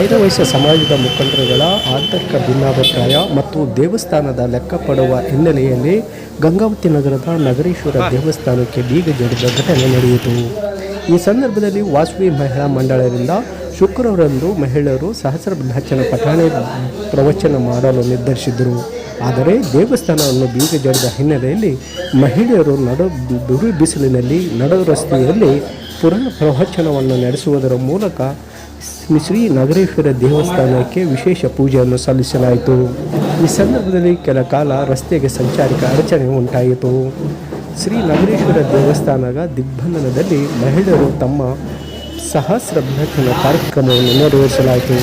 ಐರವಯಸ್ಸ ಸಮಾಜದ ಮುಖಂಡರುಗಳ ಆಂತರಿಕ ಭಿನ್ನಾಭಿಪ್ರಾಯ ಮತ್ತು ದೇವಸ್ಥಾನದ ಲೆಕ್ಕ ಪಡುವ ಹಿನ್ನೆಲೆಯಲ್ಲಿ ಗಂಗಾವತಿ ನಗರದ ನಗರೇಶ್ವರ ದೇವಸ್ಥಾನಕ್ಕೆ ಬೀಗ ಜಡಿದ ಘಟನೆ ನಡೆಯಿತು. ಈ ಸಂದರ್ಭದಲ್ಲಿ ವಾಸವಿ ಮಹಿಳಾ ಮಂಡಳದಿಂದ ಶುಕ್ರವಾರಂದು ಮಹಿಳೆಯರು ಸಹಸ್ರಬದ್ಧಾಚನ ಪಠಾಣೆ ಪ್ರವಚನ ಮಾಡಲು ನಿರ್ಧರಿಸಿದರು ಆದರೆ ದೇವಸ್ಥಾನವನ್ನು ಬೀಗ ಜಡಿದ ಹಿನ್ನೆಲೆಯಲ್ಲಿ ಮಹಿಳೆಯರು ನಡು ಬಿಸಿಲಿನಲ್ಲಿ ನಡು ರಸ್ತೆಯಲ್ಲಿ ಪುರಾಣ ಪ್ರವಚನವನ್ನು ನಡೆಸುವುದರ ಮೂಲಕ ಶ್ರೀ ನಗರೇಶ್ವರ ದೇವಸ್ಥಾನಕ್ಕೆ ವಿಶೇಷ ಪೂಜೆಯನ್ನು ಸಲ್ಲಿಸಲಾಯಿತು. ಈ ಸಂದರ್ಭದಲ್ಲಿ ಕೆಲ ಕಾಲ ರಸ್ತೆಗೆ ಸಂಚಾರಿಕ ಅಡಚಣೆ ಉಂಟಾಯಿತು. ಶ್ರೀ ನಗರೇಶ್ವರ ದೇವಸ್ಥಾನದ ದಿಗ್ಬಂಧನದಲ್ಲಿ ಮಹಿಳೆಯರು ತಮ್ಮ ಸಹಸ್ರ ಬೃಹತ್ತಿನ ಕಾರ್ಯಕ್ರಮವನ್ನು ನೆರವೇರಿಸಲಾಯಿತು.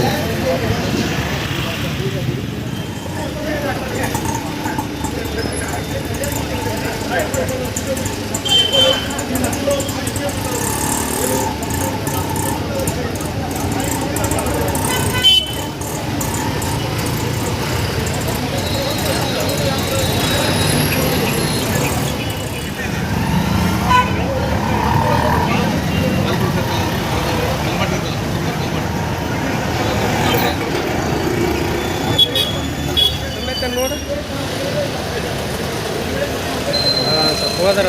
ಸ್ವಲ್ಪ ಹೋದ್ರ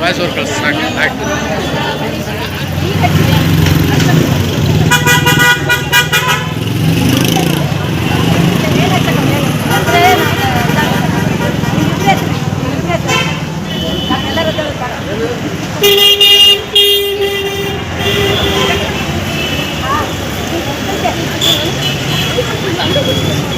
ವಾಯ್ಸ್ ಓವರ್ ಕಳ್ಸಿ ಸಾಕು ಆಯ್ತು ಶ್ರೀಪತಿಯು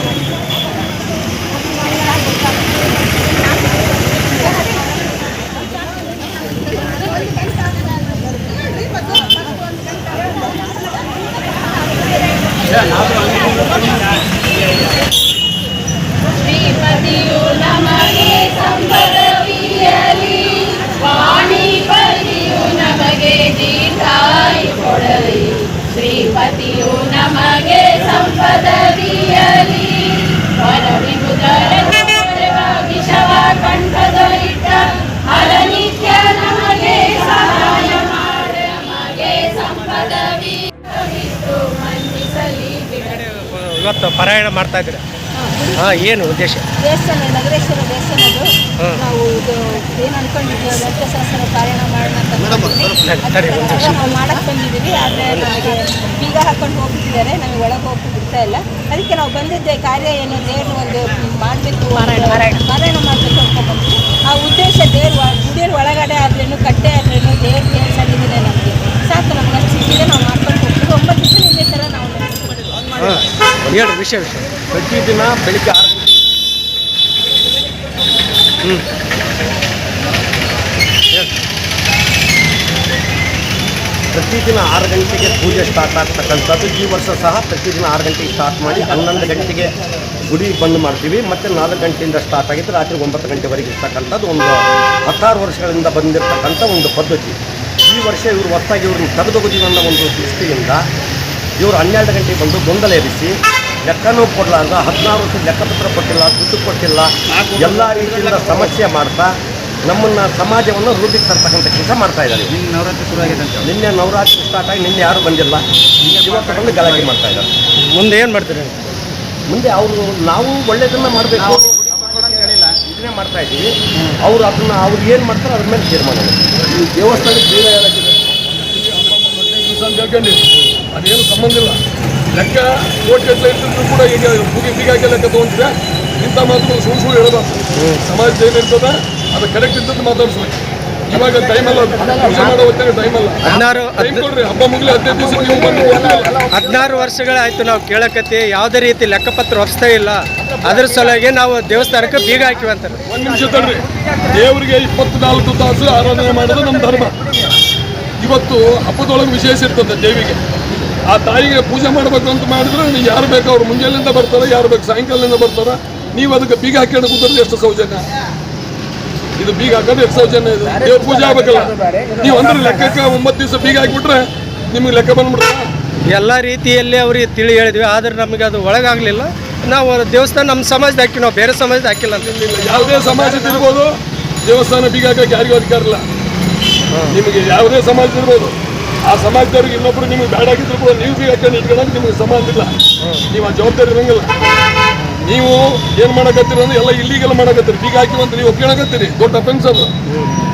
ಪಾರಾಯಣ ಮಾಡ್ತಾ ಇದ್ದೀರಾ? ಹಾ. ಏನು ಉದ್ದೇಶ? ದೇವಸ್ಥಾನ ನಗರೇಶ್ವರ ದೇವಸ್ಥಾನದ್ದು ಹ್ಮ್. ನಾವು ಇದು ಏನು ಅನ್ಕೊಂಡಿದ್ವಿ ಲಲಿತಶಾಸ್ತ್ರ ಪಾರಾಯಣ ಮಾಡೋಣ ಅಂತ ಸರಿ, ಸರಿ, ಒಂದು ನಾವು ಮಾಡಕ್ ಬಂದಿದ್ದೀವಿ ಆದರೆ ನಮಗೆ ಬೀಗ ಹಾಕೊಂಡು ಹೋಗ್ಬಿಟ್ಟಿದ್ದಾರೆ ನಮಗೆ ಒಳಗೆ ಹೋಗಿ ಬಿಡ್ತಾ ಇಲ್ಲ. ಅದಕ್ಕೆ ನಾವು ಬಂದಿದ್ದೆ ಕಾರ್ಯ ಏನು ದೇವ್ರ ಒಂದು ಮಾಡಬೇಕು ಪಾರಾಯಣ ಮಾಡಬೇಕು ಅಂತ ಬಂದ್ವಿ. ಆ ಉದ್ದೇಶ ದೇವ್ರ ಗುಡಿಯ ಒಳಗಡೆ ಆದ್ರೇನು ಕಟ್ಟೆ ಆದ್ರೇನು ದೇವ್ರಿಗೆ ಏನು ಸನ್ನಿಧಿದೆ ನಮಗೆ ಸಾಕು ನಮ್ಗೆ ಅಷ್ಟು ಸಿಕ್ಕಿದೆ ನಾವು ಮಾಡ್ಕೊಂಡು ಹೋಗ್ತೀವಿ ಒಂಬತ್ತು ದಿವಸ ಇದೇ ಥರ ನಾವು ನಡೆಸ್ಕೊಂಡಿದ್ದೀವಿ. ಹಾಂ ಹೇಳು ವಿಷಯ ವಿಷಯ. ಪ್ರತಿದಿನ ಬೆಳಿಗ್ಗೆ ಆರು ಹ್ಞೂ ಪ್ರತಿ ಪ್ರತಿದಿನ ಆರು ಗಂಟೆಗೆ ಪೂಜೆ ಸ್ಟಾರ್ಟ್ ಆಗ್ತಕ್ಕಂಥದ್ದು. ಈ ವರ್ಷ ಸಹ ಪ್ರತಿ ದಿನ ಆರು ಗಂಟೆಗೆ ಸ್ಟಾರ್ಟ್ ಮಾಡಿ ಹನ್ನೊಂದು ಗಂಟೆಗೆ ಗುಡಿ ಬಂದ್ ಮಾಡ್ತೀವಿ. ಮತ್ತು ನಾಲ್ಕು ಗಂಟೆಯಿಂದ ಸ್ಟಾರ್ಟ್ ಆಗಿದ್ದು ರಾತ್ರಿ ಒಂಬತ್ತು ಗಂಟೆವರೆಗೆ ಇರ್ತಕ್ಕಂಥದ್ದು ಒಂದು ಹತ್ತಾರು ವರ್ಷಗಳಿಂದ ಬಂದಿರತಕ್ಕಂಥ ಒಂದು ಪದ್ಧತಿ. ಈ ವರ್ಷ ಇವರು ಹೊತ್ತಾಗಿ ಇವ್ರನ್ನ ತೆಗೆದೋಗೋದಿಲ್ಲ ಅನ್ನೋ ಒಂದು ದೃಷ್ಟಿಯಿಂದ ಇವರು ಹನ್ನೆರಡು ಗಂಟೆಗೆ ಬಂದು ಗೊಂದಲ ಎರಿಸಿ ಲೆಕ್ಕನೂ ಕೊಡಲಾರ್ದ ಹದಿನಾರು ವರ್ಷ ಲೆಕ್ಕಪತ್ರ ಕೊಟ್ಟಿಲ್ಲ ದುಡ್ಡು ಕೊಟ್ಟಿಲ್ಲ ಎಲ್ಲ ರೀತಿಯಿಂದ ಸಮಸ್ಯೆ ಮಾಡ್ತಾ ನಮ್ಮನ್ನು ಸಮಾಜವನ್ನು ರೂಢಿಗೆ ತರ್ತಕ್ಕಂಥ ಕೆಲಸ ಮಾಡ್ತಾ ಇದ್ದಾರೆ. ನವರಾತ್ರಿ ಶುರು ಆಗಿದೆ ಅಂತ ನಿನ್ನೆ ನವರಾತ್ರಿ ಸ್ಟಾರ್ಟ್ ಆಗಿ ನಿನ್ನೆ ಯಾರು ಬಂದಿಲ್ಲ. ಇವತ್ತು ಬಂದು ಗಲಾಟೆ ಮಾಡ್ತಾ ಇದ್ದಾರೆ. ಮುಂದೆ ಏನು ಮಾಡ್ತೀರಿ ಮುಂದೆ ಅವರು ನಾವು ಒಳ್ಳೆಯದನ್ನು ಮಾಡಬೇಕು. ಇದನ್ನೇ ಮಾಡ್ತಾ ಇದ್ದೀವಿ. ಅವರು ಅದನ್ನ ಅವ್ರು ಏನು ಮಾಡ್ತಾರೆ ಅದ್ರ ಮೇಲೆ ತೀರ್ಮಾನ ಈ ದೇವಸ್ಥಾನಕ್ಕೆ ಜೀವ ಹೇಳಕ್ಕಿದೆ ಅದೇನು ಸಂಬಂಧ ಇಲ್ಲ. ಲೆಕ್ಕ ಕೋಟಿ ಗಟ್ಟಲೆ ಇಟ್ಟಿದ್ರು ಕೂಡ ಈಗ ಮುಗಿ ಬೀಗ ಲೆಕ್ಕ ತೊಗೊಂಡಿದೆ. ಇಂಥ ಮಾತುಗಳು ಸುಳ್ಳು ಸುಳ್ಳು ಹೇಳಬಾರ್ದು ಸಮಾಜದ ಏನಿರ್ತದ ಅದು ಕರೆಕ್ಟ್ ಇದ್ದದ್ದು ಮಾತಾಡ್ಸ್ಬೇಕು. ಇವಾಗ ಟೈಮ್ ಅಲ್ಲ. ಪೂಜೆ ಮಾಡೋ ಹೊತ್ತಿಗೆ ಟೈಮ್ ಅಲ್ಲ. ಹದಿನಾರು ಕೊಡ್ರಿ ಹಬ್ಬ ಮುಗಿಲಿ ಹದಿನೈದು ದಿವಸ ನೀವು ಬಂದು ಹದಿನಾರು ವರ್ಷಗಳಾಯ್ತು ನಾವು ಕೇಳಕತ್ತಿ ಯಾವುದೇ ರೀತಿ ಲೆಕ್ಕಪತ್ರ ಹೊಸ್ತಾ ಇಲ್ಲ. ಅದ್ರ ಸಲುವಾಗಿ ನಾವು ದೇವಸ್ಥಾನಕ್ಕೆ ಬೀಗ ಹಾಕಿವಂತಾರೆ ಒಂದು ನಿಮಿಷ ತಡ್ರಿ. ದೇವರಿಗೆ ಇಪ್ಪತ್ನಾಲ್ಕು ತಾಸು ಆರಾಧನೆ ಮಾಡೋದು ನಮ್ಮ ಧರ್ಮ. ಇವತ್ತು ಹಬ್ಬದೊಳಗೆ ವಿಶೇಷ ಇರ್ತದೆ ದೇವಿಗೆ. ಆ ತಾಯಿಗೆ ಪೂಜೆ ಮಾಡಬೇಕು ಅಂತ ಮಾಡಿದ್ರೆ ಯಾರು ಬೇಕು? ಅವ್ರು ಮುಂಜಾನೆಯಿಂದ ಬರ್ತಾರೆ ಯಾರು ಬೇಕು? ಸಾಯಂಕಾಲದಿಂದ ಬರ್ತಾರೆ? ನೀವು ಅದಕ್ಕೆ ಬೀಗ ಹಾಕೊಂಡು ಕೂತ್ರೆ ಎಷ್ಟು ಸೌಜನ್ಯ? ಇದು ಬೀಗ ಹಾಕೋದು ಎಷ್ಟು ಸೌಜನ್ಯ ಇದು? ದೇವ್ರ ಪೂಜೆ ಆಗ್ಬೇಕಲ್ಲ? ನೀವು ಅಂದ್ರೆ ಲೆಕ್ಕಕ್ಕೆ ಒಂಬತ್ತು ದಿವಸ ಬೀಗ ಹಾಕಿಬಿಟ್ರೆ ನಿಮ್ಗೆ ಲೆಕ್ಕ ಬಂದ್ಬಿಡ್ತಾರೆ ಎಲ್ಲ ರೀತಿಯಲ್ಲಿ ಅವ್ರಿಗೆ ತಿಳಿ ಹೇಳಿದ್ವಿ ಆದ್ರೆ ನಮಗೆ ಅದು ಒಳಗಾಗಲಿಲ್ಲ. ನಾವು ದೇವಸ್ಥಾನ ನಮ್ಮ ಸಮಾಜದ ಹಾಕಿ ನಾವು ಬೇರೆ ಸಮಾಜದ ಹಾಕಿಲ್ಲ ಅಂತ. ಯಾವುದೇ ಸಮಾಜ ಇರ್ಬೋದು ದೇವಸ್ಥಾನ ಬೀಗ ಹಾಕಕ್ಕೆ ಯಾರಿಗೂ ಅಧಿಕಾರ ಇಲ್ಲ. ನಿಮಗೆ ಯಾವುದೇ ಸಮಾಜ ಇರ್ಬೋದು. ಆ ಸಮಾಜದವ್ರಿಗೆ ಇನ್ನೊಬ್ರು ನಿಮಗೆ ಬೇಡ ಆಗಿದ್ರು ಕೂಡ ನೀವು ಬೀಗ ಹಾಕೊಂಡು ಇಟ್ಕೊಳ್ಳೋಕೆ ನಿಮಗೆ ಸಮಾಧಿಲ್ಲ ಇಲ್ಲ. ನೀವು ಆ ಜವಾಬ್ದಾರಿ ಇರಂಗಿಲ್ಲ. ನೀವು ಏನು ಮಾಡಕತ್ತೀರಿ ಅಂದ್ರೆ ಎಲ್ಲ ಇಲ್ಲಿಗೆಲ್ಲ ಮಾಡಕತ್ತೀರಿ. ಬೀಗ ಹಾಕಿ ಅಂತ ನೀವು ಒಪ್ಕೊಳಕತ್ತೀರಿ ದೊಡ್ಡ ಅಫೆನ್ಸ್ ಅದು.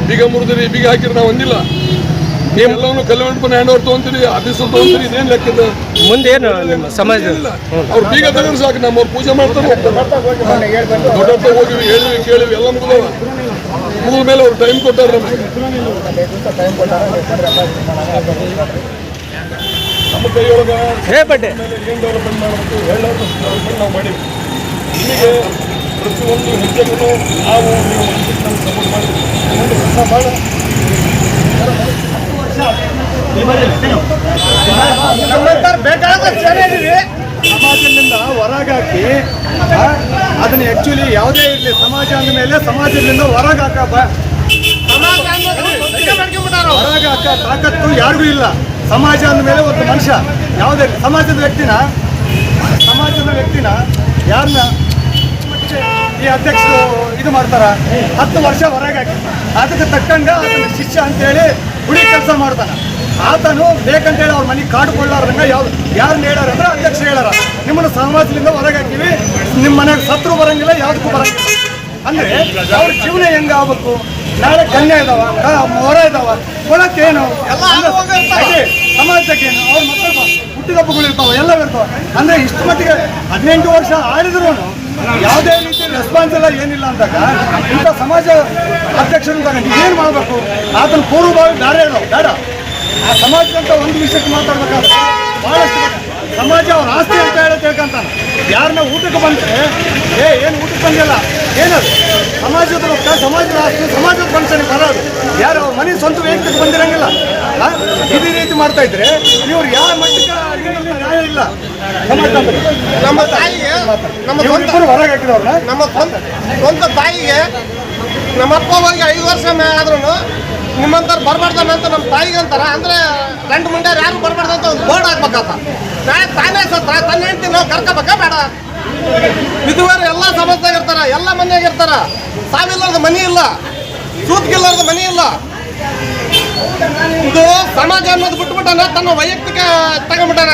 ಬೀಗ ಮುರಿದಿರಿ ಬೀಗ ಹಾಕಿರಿ ನಾವು ಒಂದಿಲ್ಲ ನೀವೆಲ್ಲವನ್ನು ಕಲ್ಯಾಣ ಹ್ಯಾಂಡ್ ಓವರ್ ತೊಗೊಂತೀರಿ ಆಫೀಸ್ ತೊಗೊಂತೀರಿ ಇದೇನು ಲೆಕ್ಕದ ಏನು ನಿಮ್ಮ ಸಮಾಜ ಇಲ್ಲ ಅವ್ರು ಬೀಗ ತಗೊಂಡು ಸಾಕು ನಮ್ಮವ್ರು ಪೂಜೆ ಮಾಡ್ತಾರೆ ದೊಡ್ಡ ಹೋಗಿವಿ ಹೇಳಿವಿ ಕೇಳಿವಿ ಎಲ್ಲ ಮುಗಿದವ. ಮುಗಿದ ಮೇಲೆ ಅವ್ರು ಟೈಮ್ ಕೊಟ್ಟಾರ ನಮಗೆ. ನಮ್ಮ ಕೈಯೊಳಗೆ ಏನು ಡೆವಲಪ್ಮೆಂಟ್ ಮಾಡಬೇಕು ಡೆವಲಪ್ಮೆಂಟ್ ನಾವು ಮಾಡಿವಿ. ನಿಮಗೆ ಪ್ರತಿಯೊಂದು ಹೆಜ್ಜೆಗೂ ನಾವು ನೀವು ಸಪೋರ್ಟ್ ಮಾಡಿ. ಮಾಡ. ಸಮಾಜದಿಂದ ಹೊರಗಾಕಿ ಅದನ್ನ ಆಕ್ಚುಲಿ ಯಾವುದೇ ಇರಲಿ ಸಮಾಜ ಅಂದಮೇಲೆ ಸಮಾಜದಿಂದ ಹೊರಗಾಕ ಹೊರಗಾಕ ತಾಕತ್ತು ಯಾರಿಗೂ ಇಲ್ಲ. ಸಮಾಜ ಅಂದಮೇಲೆ ಒಂದು ಮನುಷ್ಯ ಯಾವುದೇ ಸಮಾಜದ ವ್ಯಕ್ತಿನ ಸಮಾಜದ ವ್ಯಕ್ತಿನ ಯಾರನ್ನ ಈ ಅಧ್ಯಕ್ಷರು ಇದು ಮಾಡ್ತಾರ? ಹತ್ತು ವರ್ಷ ಹೊರಗಾಕಿ. ಹಾಕಿ ಅದಕ್ಕೆ ತಕ್ಕಂಗ ಅದನ್ನ ಶಿಷ್ಯ ಅಂತೇಳಿ ಹುಡಿ ಕೆಲಸ ಮಾಡ್ತಾನ. ಆತನು ಬೇಕಂತೇಳಿ ಅವ್ರ ಮನೆಗೆ ಕಾಡು ಕೊಳ್ಳಾರ್ದಂಗ ಯಾವ ಯಾರನ್ನ ಹೇಳಾರಂದ್ರೆ ಅಂದ್ರೆ ಅಧ್ಯಕ್ಷ ಹೇಳಾರ. ನಿಮ್ಮನ್ನ ಸಮಾಜದಿಂದ ಹೊರಗೆ ಹಾಕಿವಿ. ನಿಮ್ಮ ಮನೆಗೆ ಸತ್ರು ಬರಂಗಿಲ್ಲ ಯಾವುದಕ್ಕೂ ಬರಂಗಿಲ್ಲ. ಅಂದ್ರೆ ಅವ್ರ ಜೀವನ ಹೆಂಗ ಆಗ್ಬೇಕು? ನಾಳೆ ಕನ್ಯೆ ಇದಾವ ಮೊರ ಇದಾವ ಕೊಳಕ್ಕೇನು ಸಮಾಜಕ್ಕೆ ಏನು? ಅವ್ರ ಮಕ್ಕಳು ಹುಟ್ಟಿದ ಹಬ್ಬಗಳು ಇರ್ತಾವ ಎಲ್ಲ ಇರ್ತಾವ. ಅಂದ್ರೆ ಇಷ್ಟು ಮಟ್ಟಿಗೆ ಹದಿನೆಂಟು ವರ್ಷ ಆಡಿದ್ರು ಯಾವುದೇ ರೀತಿ ರೆಸ್ಪಾನ್ಸ್ ಎಲ್ಲ ಏನಿಲ್ಲ ಅಂದಾಗ ಇಂಥ ಸಮಾಜ ಅಧ್ಯಕ್ಷರು ಏನು ಮಾಡಬೇಕು? ಆತನ ಪೂರ್ವಭಾವಿ ಬೇರೆ ಇದಾವೆ ಬೇಡ. ಆ ಸಮಾಜದಂತ ಒಂದು ವಿಷಯಕ್ಕೆ ಮಾತಾಡ್ಬೇಕಾದ್ರೆ ಬಹಳಷ್ಟು ಸಮಾಜ ಅವ್ರ ಆಸ್ತಿ ಅಂತ ಹೇಳಿ ತಿಳ್ಕೊಂತಾನೆ. ಯಾರನ್ನ ಊಟಕ್ಕೆ ಬಂದರೆ ಏ ಏನು ಊಟಕ್ಕೆ ಬಂದಿಲ್ಲ? ಏನದು? ಸಮಾಜದ ರೊಕ್ಕ ಸಮಾಜದ ಆಸ್ತಿ ಸಮಾಜದ ಫಂಕ್ಷನ್ ಬರೋದು. ಯಾರು ಅವ್ರ ಮನೆ ಸ್ವಂತ ವ್ಯಕ್ತಿಗೆ ಬಂದಿರಂಗಿಲ್ಲ? ಇದೇ ರೀತಿ ಮಾಡ್ತಾ ಇದ್ರೆ ಇವ್ರು ಯಾವ ಮಟ್ಟಕ್ಕೆ ನ್ಯಾಯ ಇಲ್ಲ. ನಮ್ಮ ತಾಯಿಗೆ ನಮ್ಮ ಹೊರಗೆ ಹಾಕಿದವ್ರನ್ನ. ನಮ್ಮ ಸ್ವಂತ ಸ್ವಂತ ತಾಯಿಗೆ ನಮ್ಮ ಅಪ್ಪ ಹೋಗಿ ಐದು ವರ್ಷ ಆದ್ರೂ ನಿಮ್ಮಂತವ್ರು ಬರಬಾರ್ದಮ್ಮ ಅಂತ ನಮ್ಮ ತಾಯಿಗೆ ಅಂತಾರ. ಅಂದ್ರೆ ಗಂಡು ಮುಂಡ್ಯಾರು ಯಾರು ಬರಬಾರ್ದು ಅಂತ ಒಂದು ಬೋರ್ಡ್ ಹಾಕ್ಬೇಕಪ್ಪ. ನಾಳೆ ತಾನೇ ಸತ್ತ ತನ್ನ ಹೆಂಡತಿ ನಾವು ಕರ್ಕೋಬೇಕಾ ಬೇಡ. ವಿಧುವರು ಎಲ್ಲ ಸಮಸ್ಯೆಗೆ ಇರ್ತಾರ, ಎಲ್ಲ ಮನೆಯಾಗ ಇರ್ತಾರ. ಸಾವಿಲ್ಲದ ಮನಿ ಇಲ್ಲ ಸೂತ್ಗಿಲ್ಲದ ಮನಿ ಇಲ್ಲ. ಇದು ಸಮಾಜ ಅನ್ನೋದು ಬಿಟ್ಬಿಟ್ಟಾನ ತನ್ನ ವೈಯಕ್ತಿಕ ತಗೊಂಡ್ಬಿಟ್ಟಾನ